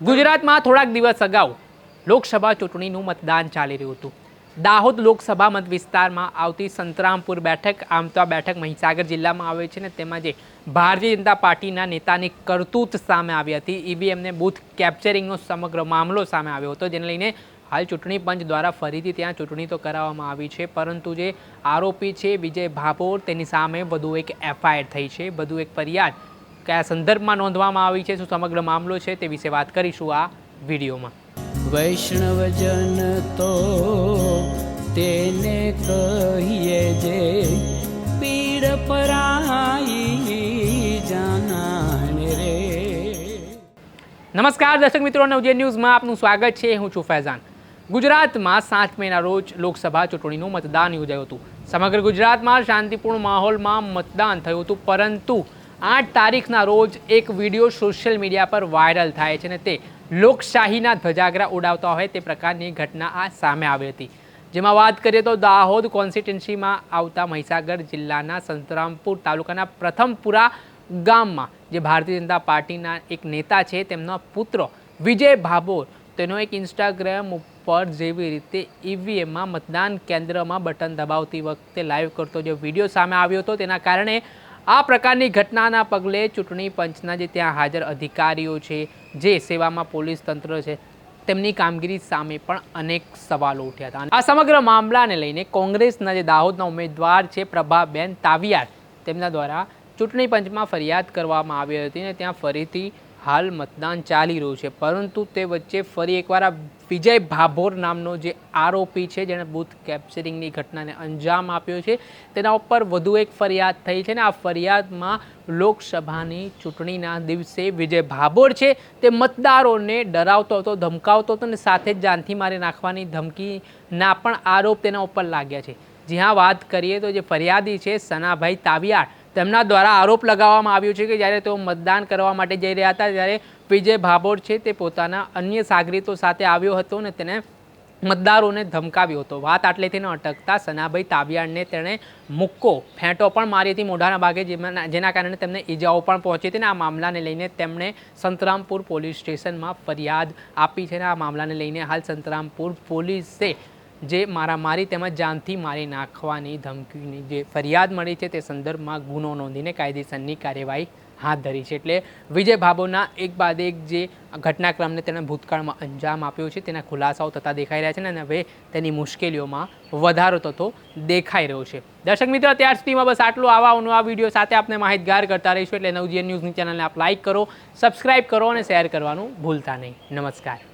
ગુજરાતમાં થોડાક દિવસ અગાઉ લોકસભા ચૂંટણીનું મતદાન ચાલી રહ્યું હતું. દાહોદ લોકસભા મત વિસ્તારમાં આવતી સંતરામપુર બેઠક આમ તો આ બેઠક મહીસાગર જિલ્લામાં આવે છે ને તેમાં જે ભારતીય જનતા પાર્ટીના નેતાની કરતૂત સામે આવી હતી. ઈવીએમને બૂથ કેપ્ચરિંગનો સમગ્ર મામલો સામે આવ્યો હતો, જેને લઈને હાલ ચૂંટણી પંચ દ્વારા ફરીથી ત્યાં ચૂંટણી તો કરાવવામાં આવી છે, પરંતુ જે આરોપી છે વિજય ભાભોર તેની સામે વધુ એક એફઆઈઆર થઈ છે. વધુ એક ફરિયાદ કયા સંદર્ભમાં નોંધવામાં આવી છે શું સમગ્ર મામલો છે તે વિશે વાત કરીશું આ વિડીયોમાં. વૈષ્ણવજન તો તેને કહીએ જે પીડ પરાઈ જાનાને રે. નમસ્કાર દર્શક મિત્રો નવજે ન્યૂઝમાં આપનું સ્વાગત છે. હું છું ફૈઝાન. ગુજરાતમાં સાત મેના રોજ લોકસભા ચૂંટણીનું મતદાન યોજાયું હતું. સમગ્ર ગુજરાતમાં શાંતિપૂર્ણ માહોલમાં મતદાન થયું હતું પરંતુ આઠ તારીખના રોજ એક વીડિયો સોશિયલ મીડિયા પર વાયરલ થાય છે અને તે લોકશાહીના ધજાગરા ઉડાવતા હોય તે પ્રકારની ઘટના આ સામે આવી હતી. જેમાં વાત કરીએ તો દાહોદ કોન્સ્ટિટ્યુન્સીમાં આવતા મહીસાગર જિલ્લાના સંતરામપુર તાલુકાના પ્રથમપુરા ગામમાં જે ભારતીય જનતા પાર્ટીના એક નેતા છે તેમનો પુત્ર વિજય ભાભોર તેનો એક ઇન્સ્ટાગ્રામ ઉપર જેવી રીતે ઈવીએમમાં મતદાન કેન્દ્રમાં બટન દબાવતી વખતે લાઈવ કરતો જે વીડિયો સામે આવ્યો હતો તેના કારણે આ પ્રકારની ઘટનાના પગલે ચૂંટણી પંચના જે ત્યાં હાજર અધિકારીઓ છે, જે સેવામાં પોલીસ તંત્ર છે, તેમની કામગીરી સામે પણ અનેક સવાલો ઉઠ્યા હતા. આ સમગ્ર મામલાને લઈને કોંગ્રેસના જે દાહોદના ઉમેદવાર છે, પ્રભાબેન તાવિયાર, તેમના દ્વારા ચૂંટણી પંચમાં ફરિયાદ કરવામાં આવી હતી અને ત્યાં ફરીથી હાલ મતદાન ચાલી રહ્યું છે. પરંતુ તે વચ્ચે ફરી એકવાર આ વિજય ભાભોર નામનો જે આરોપી છે, જેણે બૂથ કેપ્ચરિંગની ઘટનાને અંજામ આપ્યો છે, તેના ઉપર વધુ એક ફરિયાદ થઈ છે ને આ ફરિયાદમાં લોકસભાની ચૂંટણીના દિવસે વિજય ભાભોર છે, તે મતદારોને ડરાવતો હતો, ધમકાવતો હતો અને સાથે જ જાનથી મારી નાખવાની ધમકીના પણ આરોપ તેના ઉપર લાગ્યા છે. જ્યાં વાત કરીએ તો જે ફરિયાદી છે, સનાભાઈ તાવિયાર તેમના દ્વારા આરોપ લગાવવામાં આવ્યો છે કે જ્યારે તેઓ મતદાન કરવા માટે જઈ રહ્યા હતા, ત્યારે વિજય ભાભોર છે તે પોતાના અન્ય સાગરીતો સાથે આવ્યો હતો ને તેને મતદારોને ધમકાવ્યો હતો. વાત આટલેથી ન અટકતા સનાભાઈ તાવિયાડને તેણે મુક્કો ફેંટો પણ મારી હતી મોઢાના ભાગે જેના કારણે તેમને ઈજાઓ પણ પહોંચી હતી ને આ મામલાને લઈને તેમણે સંતરામપુર પોલીસ સ્ટેશનમાં ફરિયાદ આપી છે ને આ મામલાને લઈને હાલ સંતરામપુર પોલીસે જે મારામારી તેમજ જાનથી મારી નાખવાની ધમકીની જે ફરિયાદ મળી છે તે સંદર્ભમાં ગુનો નોંધીને કાયદેસરની કાર્યવાહી હાથ ધરી છે. એટલે વિજય ભાભોના એક બાદ એક જે ઘટનાક્રમને તેણે ભૂતકાળમાં અંજામ આપ્યો છે તેના ખુલાસાઓ થતા દેખાઈ રહ્યા છે અને હવે તેની મુશ્કેલીઓમાં વધારો થતો દેખાઈ રહ્યો છે. દર્શક મિત્રો, અત્યાર સુધીમાં બસ આટલું. આવા નવા વીડિયો સાથે આપણે માહિતગાર કરતા રહીશું. એટલે નવજીએન ન્યૂઝની ચેનલને આપ લાઇક કરો સબસ્ક્રાઇબ કરો અને શેર કરવાનું ભૂલતા નહીં. નમસ્કાર.